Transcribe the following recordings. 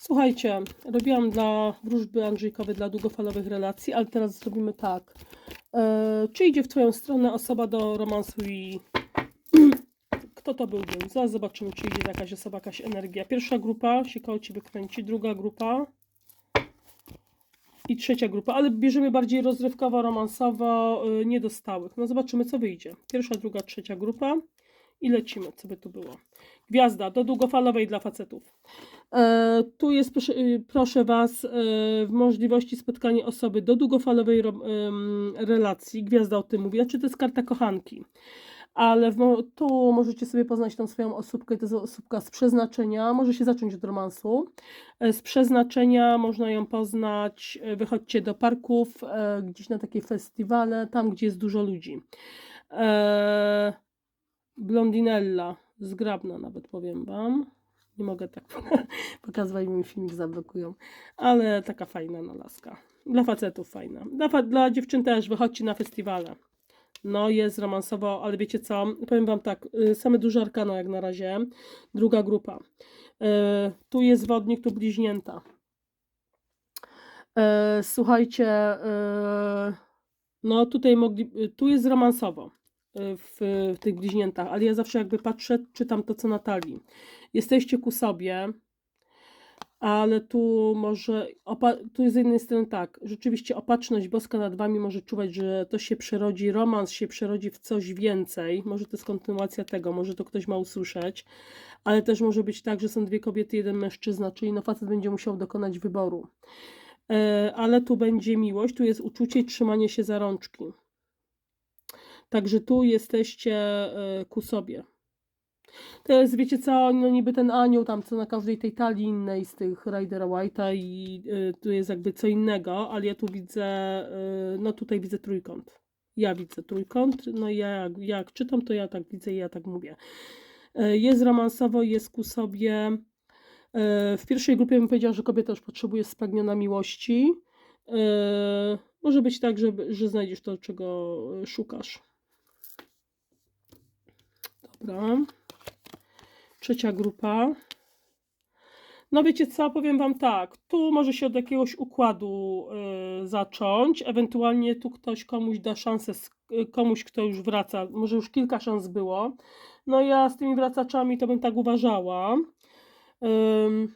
Słuchajcie, robiłam dla wróżby Andrzejkowej dla długofalowych relacji, ale teraz zrobimy tak. E, czy idzie w Twoją stronę osoba do romansu i kto to był? był? Zaraz zobaczymy, czy idzie jakaś osoba, jakaś energia. Pierwsza grupa się koło Ciebie kręci, druga grupa i trzecia grupa, ale bierzemy bardziej rozrywkowo, romansowo, y, nie do stałych. No zobaczymy, co wyjdzie. Pierwsza, druga, trzecia grupa i lecimy, co by tu było. Gwiazda do długofalowej dla facetów. E, tu jest, proszę, y, proszę Was, e, w możliwości spotkania osoby do długofalowej ro, em, relacji. Gwiazda o tym mówi. Znaczy, to jest karta kochanki. Ale w, tu możecie sobie poznać tą swoją osóbkę. To jest osóbka z przeznaczenia. Może się zacząć od romansu. E, Z przeznaczenia można ją poznać. e, Wychodźcie do parków, e, gdzieś na takie festiwale, tam gdzie jest dużo ludzi. E, Blondinella, zgrabna nawet powiem Wam. Nie mogę tak pokazywać, mi filmik zablokują. Ale taka fajna no, laska. Dla facetów fajna. Dla, fa- dla dziewczyn też wychodźcie na festiwale. No jest romansowo, ale wiecie co? Powiem Wam tak, y, same duże arkano jak na razie. Druga grupa. Y, Tu jest wodnik, tu bliźnięta. E, Słuchajcie, e, no tutaj mogli, tu jest romansowo w, w tych bliźniętach, ale ja zawsze jakby patrzę, czytam to co Natalii. Jesteście ku sobie, ale tu może, tu jest z jednej strony tak, rzeczywiście opatrzność boska nad wami może czuwać, że to się przerodzi, romans się przerodzi w coś więcej, może to jest kontynuacja tego, może to ktoś ma usłyszeć, ale też może być tak, że są dwie kobiety, jeden mężczyzna, czyli no facet będzie musiał dokonać wyboru. E, ale tu będzie miłość, tu jest uczucie trzymanie się za rączki. Także tu jesteście e, ku sobie. To jest, wiecie co, no niby ten anioł tam, co na każdej tej talii innej z tych Ridera White'a i y, tu jest jakby co innego, ale ja tu widzę, y, no tutaj widzę trójkąt. Ja widzę trójkąt, no ja jak, jak czytam, to ja tak widzę i ja tak mówię. Y, jest romansowo, jest ku sobie. Y, w pierwszej grupie bym powiedziała, że kobieta już potrzebuje spragniona miłości. Y, może być tak, że, że znajdziesz to, czego szukasz. Dobra. Trzecia grupa. No wiecie co, powiem Wam tak, tu może się od jakiegoś układu y, zacząć, ewentualnie tu ktoś komuś da szansę, y, komuś kto już wraca, może już kilka szans było. No ja z tymi wracaczami to bym tak uważała. Ym,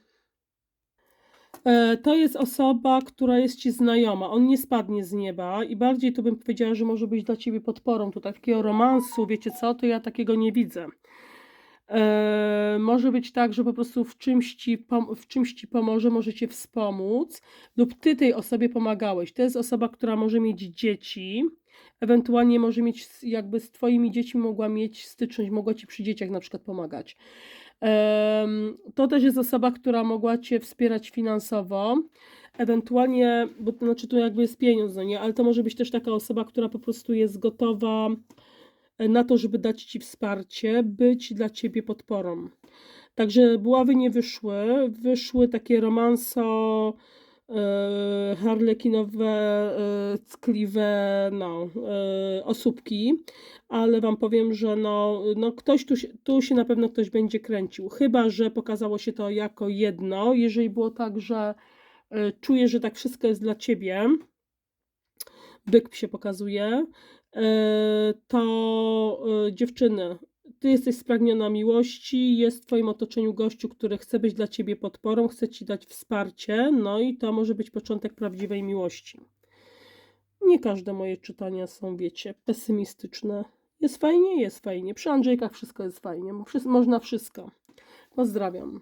to jest osoba, która jest Ci znajoma, on nie spadnie z nieba i bardziej to bym powiedziała, że może być dla Ciebie podporą tutaj takiego romansu, wiecie co, to ja takiego nie widzę. E, może być tak, że po prostu w czymś, ci w czymś ci pomoże, może cię wspomóc, lub ty tej osobie pomagałeś. To jest osoba, która może mieć dzieci, ewentualnie może mieć, jakby z twoimi dziećmi mogła mieć styczność, mogła ci przy dzieciach na przykład pomagać. To też jest osoba, która mogła cię wspierać finansowo. Ewentualnie, bo to znaczy to jakby jest pieniądz, no nie, ale to może być też taka osoba, która po prostu jest gotowa e, na to, żeby dać Ci wsparcie, być dla Ciebie podporą. Także buławy nie wyszły, wyszły takie romanso, e, harlekinowe, e, ckliwe, no, e, osóbki, ale Wam powiem, że no, no ktoś tu tu się na pewno ktoś będzie kręcił, chyba, że pokazało się to jako jedno, jeżeli było tak, że e, czujesz, że tak wszystko jest dla Ciebie, byk się pokazuje, to dziewczyny, ty jesteś spragniona miłości, jest w twoim otoczeniu gościu, który chce być dla ciebie podporą, chce ci dać wsparcie, no i to może być początek prawdziwej miłości. Nie każde moje czytania są, wiecie, pesymistyczne. Jest fajnie, jest fajnie. Przy Andrzejkach wszystko jest fajnie. Można wszystko. Pozdrawiam.